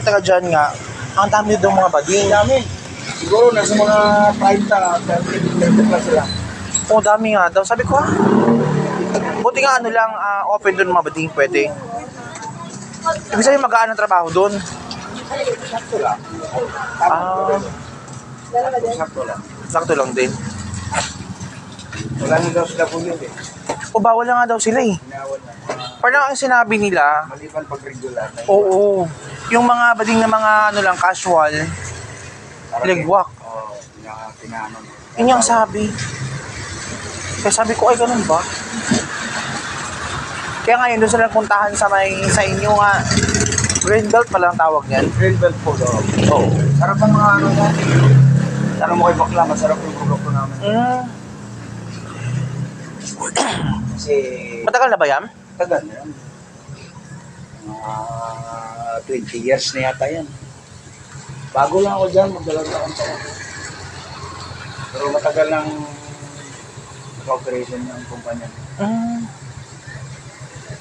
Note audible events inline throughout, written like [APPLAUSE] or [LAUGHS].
taga dyan nga, ang dami doon mga bading. Dami. Siguro nasa mga 30, 30, 30 plus sila. Oo, dami nga daw. Sabi ko, ah, buti nga ano lang, ah, open doon mga bading, pwede. Ibig sabihin magaan ang trabaho doon. Sakto lang. Ah, Sakto lang. sakto lang din. Wala na daw sila po yun eh. O bawal na nga daw sila eh. Parang ang sinabi nila, Maliban pag regular. na yun. oo, yung mga bading na mga ano lang, casual, Parang- legwak. Oo, pinaka, pinaka, Yun yung sabi. Kaya sabi ko, ay ganun ba? Kaya ngayon, doon sila puntahan sa may sa inyo nga. Green belt pala ang tawag niyan. Green belt po daw. Oo. Sarap ang mga ano na. Ano mo kay bakla, masarap yung produkto namin. Mm. Kasi Matagal na ba yan? tagal na yan. Mga 20 years na yata yan. Bago lang ako dyan, magdalaga ako sa Pero matagal lang operation ng kumpanya. Mm.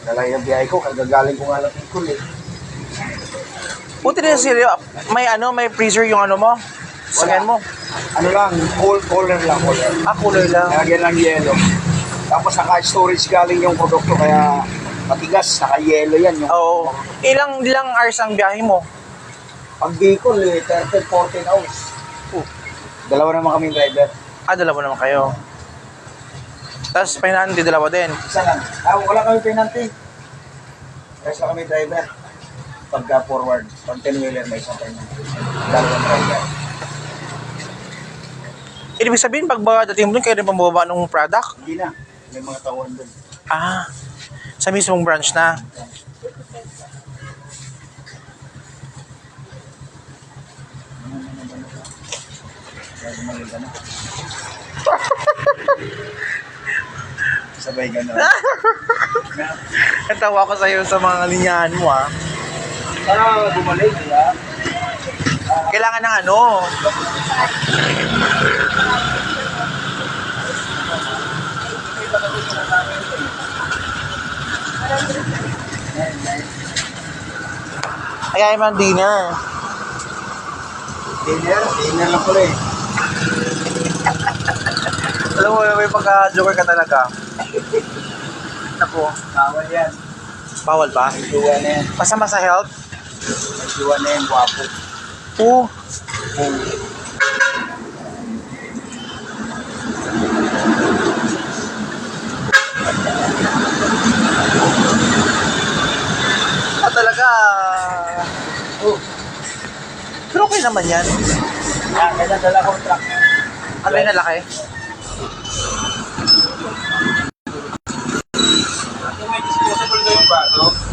Dala yung biyahe ko, kagagaling ko nga lang ikul eh. Buti din sila, may ano, may freezer yung ano mo. Sangyan mo. Ano lang, cold cooler lang, cooler. Ah, cooler lang. Lagyan lang yelo. Tapos naka-storage galing yung produkto, kaya matigas, naka-yelo yan. Yung Oo. Ilang ilang hours ang biyahe mo? Pag Bicol, eh, 30, 14 hours. Oh. Dalawa naman kaming driver. Ah, dalawa naman kayo. Tapos, pahinante, dalawa din. Isa lang. Ah, wala kami penalty. Lang kami driver. Pagka forward, pag 10 wheeler may isang penalty. Dalawang driver. Ibig sabihin, pag ba dating mo doon, kayo rin pambaba ng product? Hindi na. May mga tawon doon. Ah, sa mismong branch na. [LAUGHS] Sabay gano'n. Natawa ko sa'yo sa mga linyahan mo, ah. Para gumaling, di ba? Kailangan ng ano. Kaya man dinner. Dinner, dinner lang pala eh. Alam mo, may pagka-joker ka talaga. Naku, Bawal yan. bawal ba? May duwa na yan. Masama sa health? May duwa na yan, guwapo. Oo. Ah, talaga. Oh, Pero okay naman yan. yan, kaya dala ko truck. Ano yung nalaki?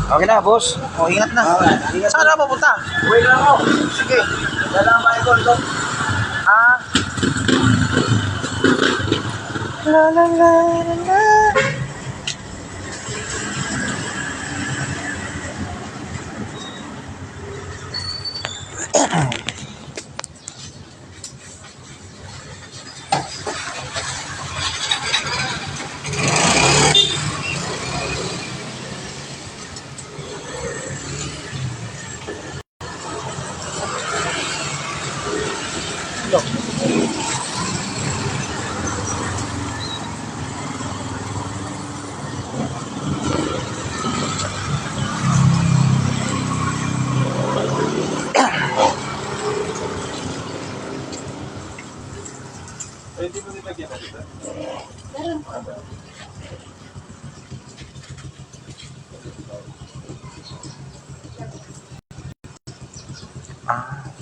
Okay na, boss. O, ingat na. Ah, ingat. Saan na papunta? Uwi lang ako. Sige. Dala ang Michael doon. Ah. La la la la la. Ah.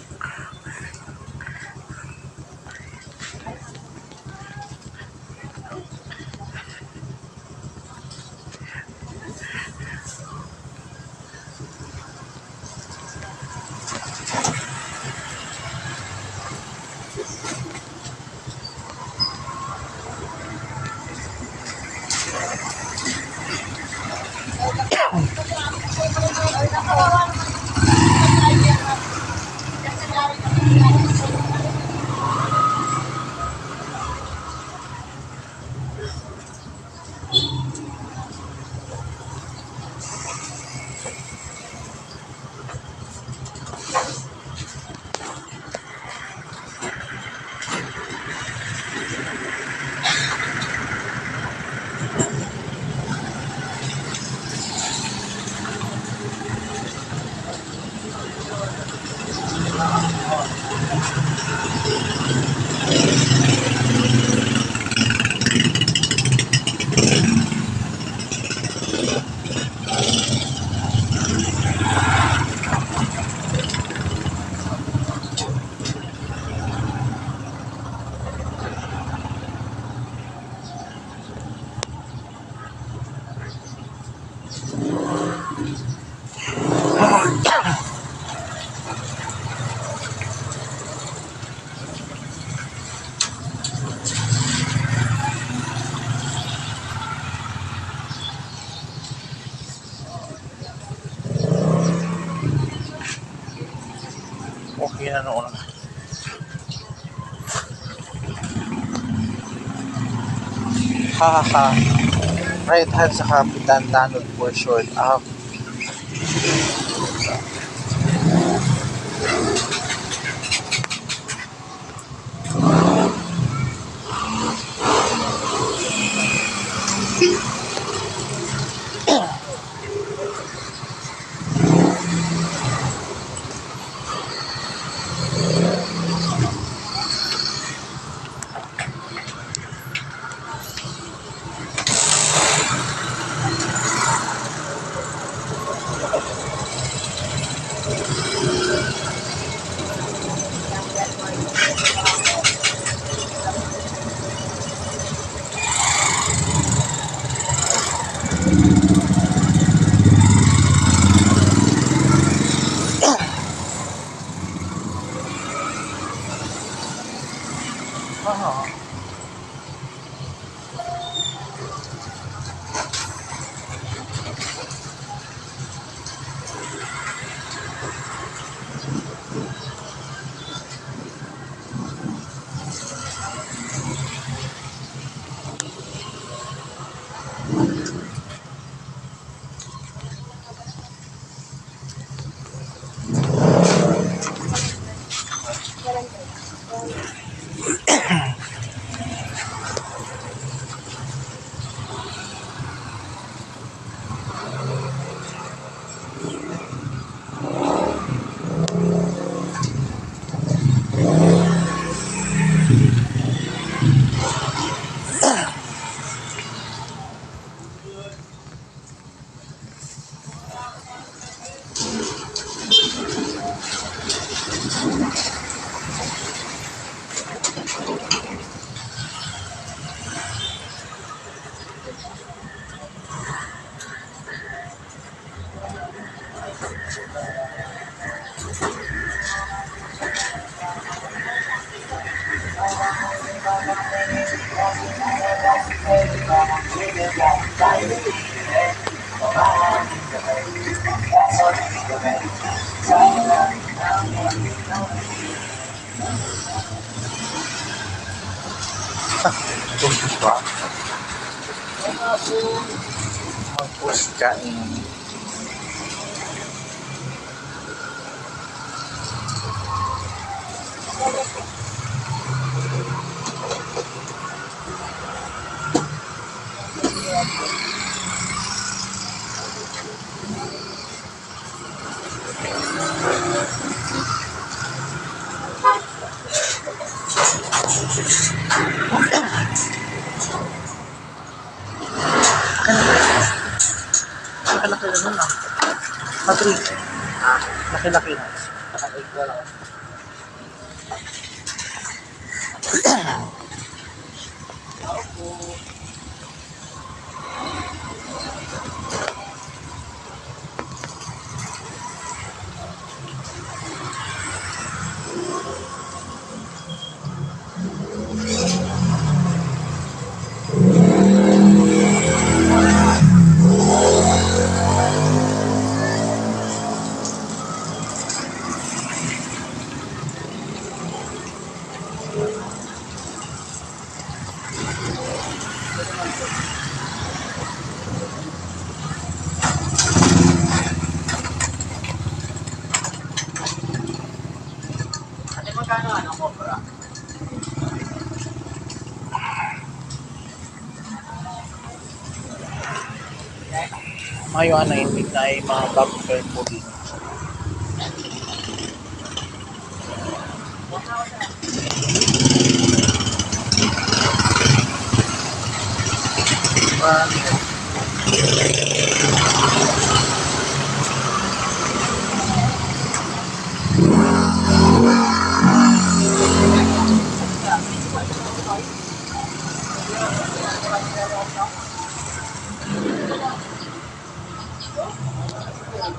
Okay na noon. Ha ha ha. Right hand sa kapitan tanod for short. Ah, ah. Tungkol ba? Magpus ka. Laki-laki na. Magkano ano cobra? Ngayon ang naintig na ay mga bagong girl po dito. Thank you.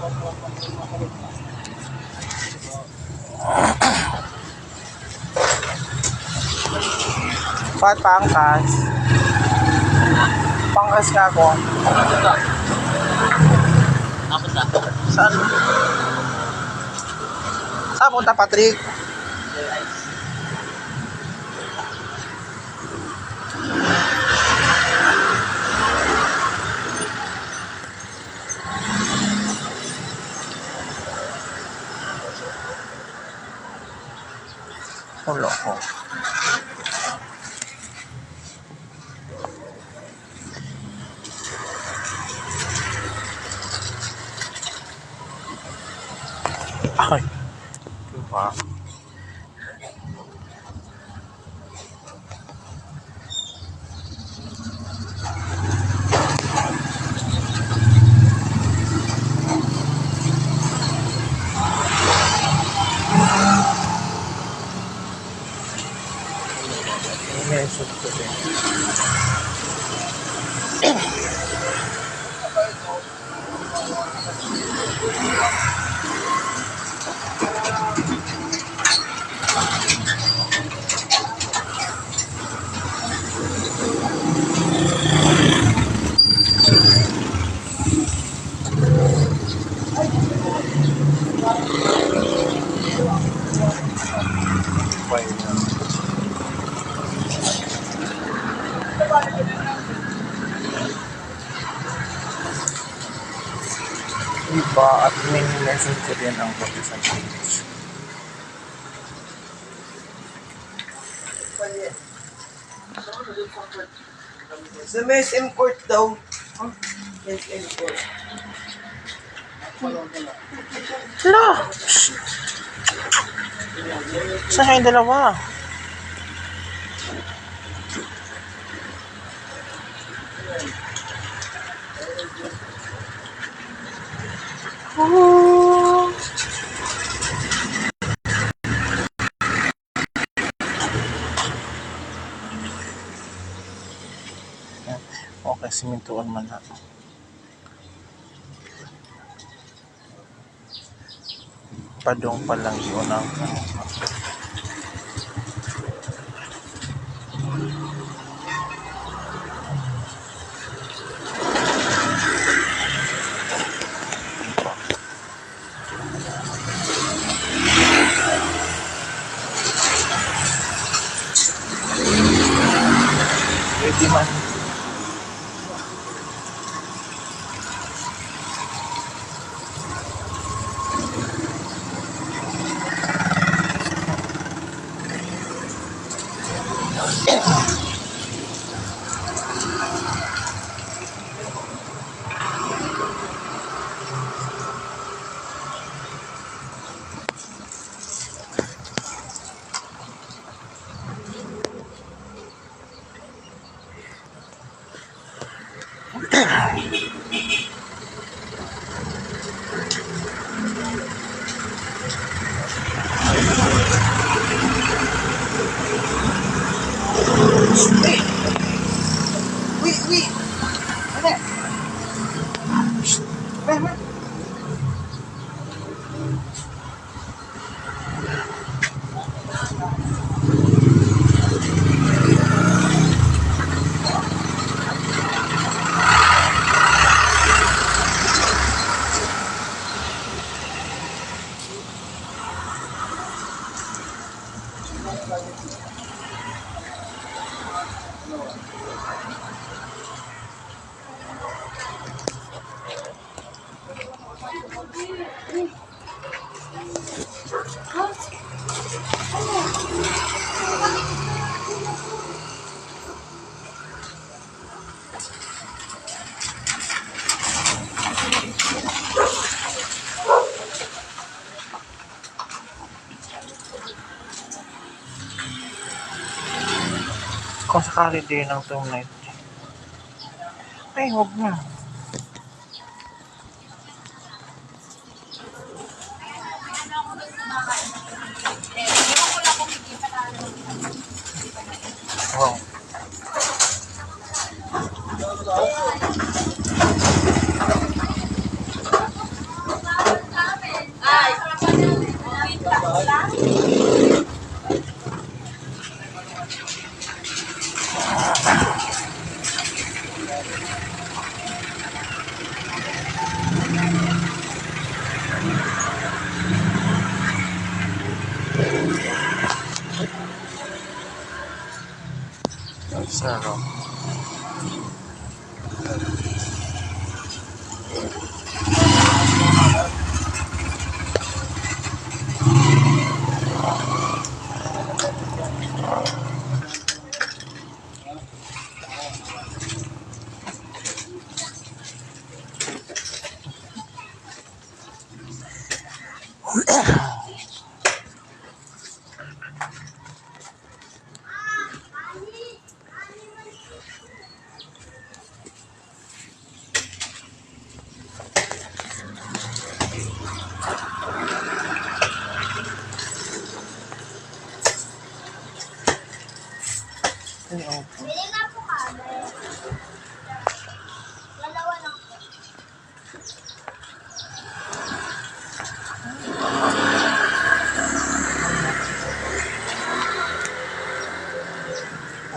Pat pangkas. Pangkas ka ako. Saan? Saan punta, Patrick? Wow. Ko din ang sa page. Sa SM court daw. SM court. Sila! Saan kayong dalawa? Oh. Okay, simintuan man na. Padong pa lang yun ang Pwede man. Kung sakali din ng tonight. Ay, huwag na.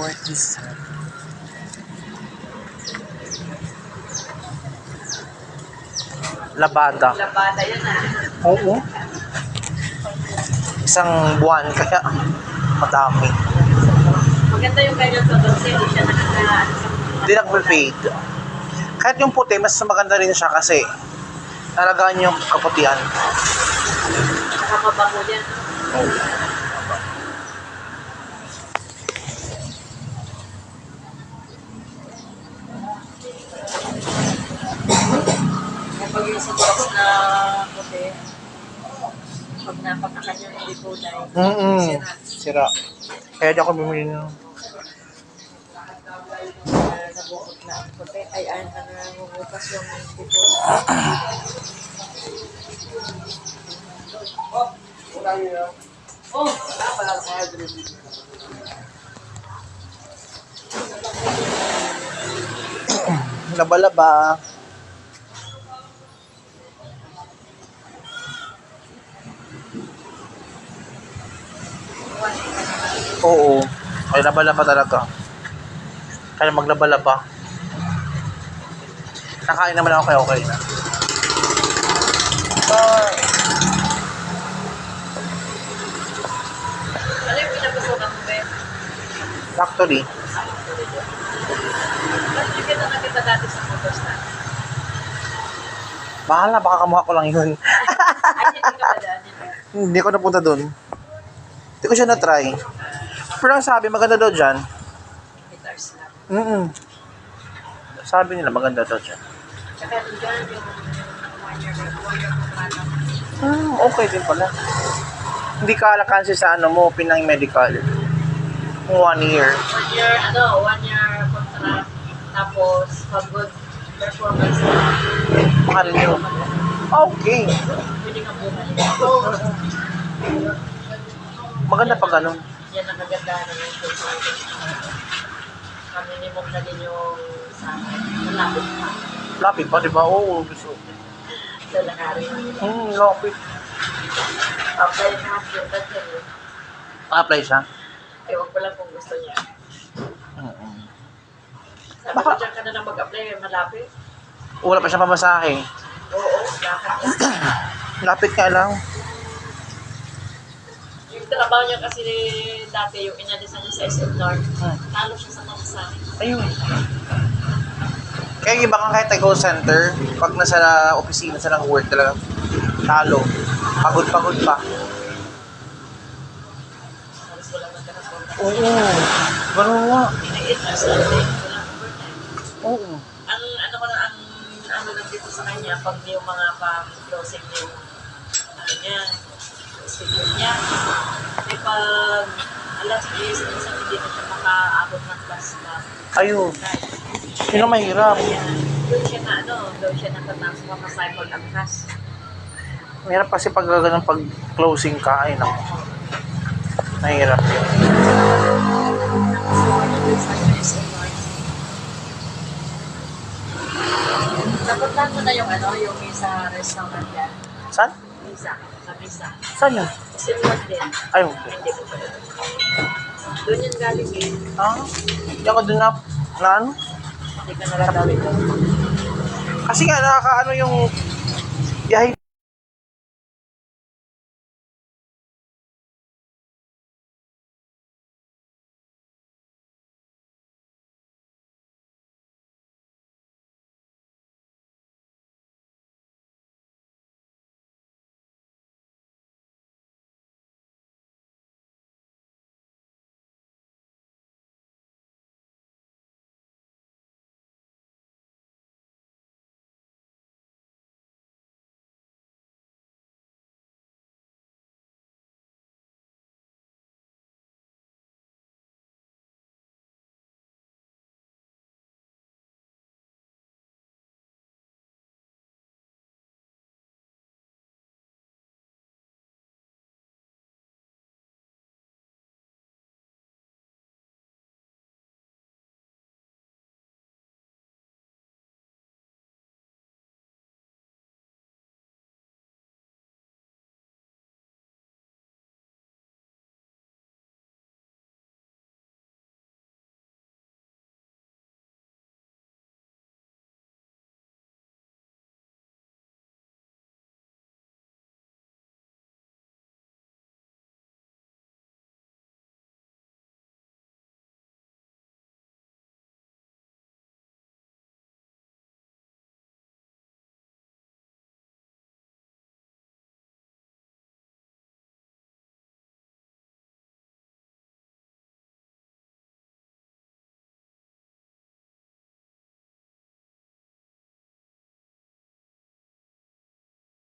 Is that? Labada. Labada yan ah. Oo. Isang buwan kaya madami. Maganda yung kanya to kasi hindi siya nakaka... Hindi nagpe-fade. Kahit yung puti, mas maganda rin siya kasi nalagaan yung kaputian. Nakakabango yan. Kapag yung sa box na puti, pag napakakan po dahil Mm-mm. sira. Sira. Kaya di ako bumili na nabukot na ang puti, ay ay na nangungupas yung tipo. Oh, ah, pala sa Laba-laba. Oo. Ay, laba-laba talaga. Kaya maglaba-laba. Nakain naman ako kaya okay na. Bye. Ano yung pinagustuhan mo, Ben? Actually, Ba't hindi kita nakita dati sa photos na? bahala, baka kamukha ko lang yun. Ay, hindi ka ba [LAUGHS] dyan? Hindi ko napunta doon. Hindi ko siya na-try. Pero ang sabi, maganda daw dyan. Guitars lang. Mm Sabi nila, maganda daw dyan. Tsaka yung. Hmm, okay din pala. Hindi ka alakansi sa ano mo, Pinang Medical. One year. One year, ano, one year contract. Tapos, pag good performance na, Mahal nyo. Okay. pwede kang bumalik. Maganda pa ganun. Yan ang kagandahan ng yung consulting. Ang minimum na din yung sa malapit pa. Lapit pa, di ba? Oo, gusto. Sa lahari. Hmm, lapit. Apply na after that eh. Apply siya? Ewan ko lang kung gusto niya. Mm-mm. Sabi ko dyan ka na lang mag-apply, malapit. Wala pa siya pamasahe. Oo, lahat. [CLEARS THROAT] Lapit nga lang. Trabaho niya kasi dati, yung inalisan niya sa SM North, Hmm. talo siya sa pamasahe. Ayun. Kaya yung iba kang kahit call center, pag nasa opisina sa ng work talaga, talo. Pagod-pagod pa. Wala. Oo. Ganun nga. Ina-8 hours lang din, wala overtime. Oo. Ang ano ko na, ang ano lang dito sa kanya, pag yung mga pang-closing yung ano niya, schedule niya. Kasi pag alas 10, minsan hindi na siya makaabot ng class na Ayun. Yun ang mahirap. Doon siya na, ano, doon siya natatapos mapasay pag angkas. Mahirap kasi pag ganun pag closing ka, ay naku. Mahirap yun. Napuntahan mo na yung ano, yung isa restaurant yan. Saan? Misa. Sa Misa. Saan yun? Silwan din. Ay, okay. Hindi ko pa. Doon yung galing eh. Ah, hindi ako dun na, na ano? Hindi ka nalatawin doon. Kasi nga, nakakaano yung biyahe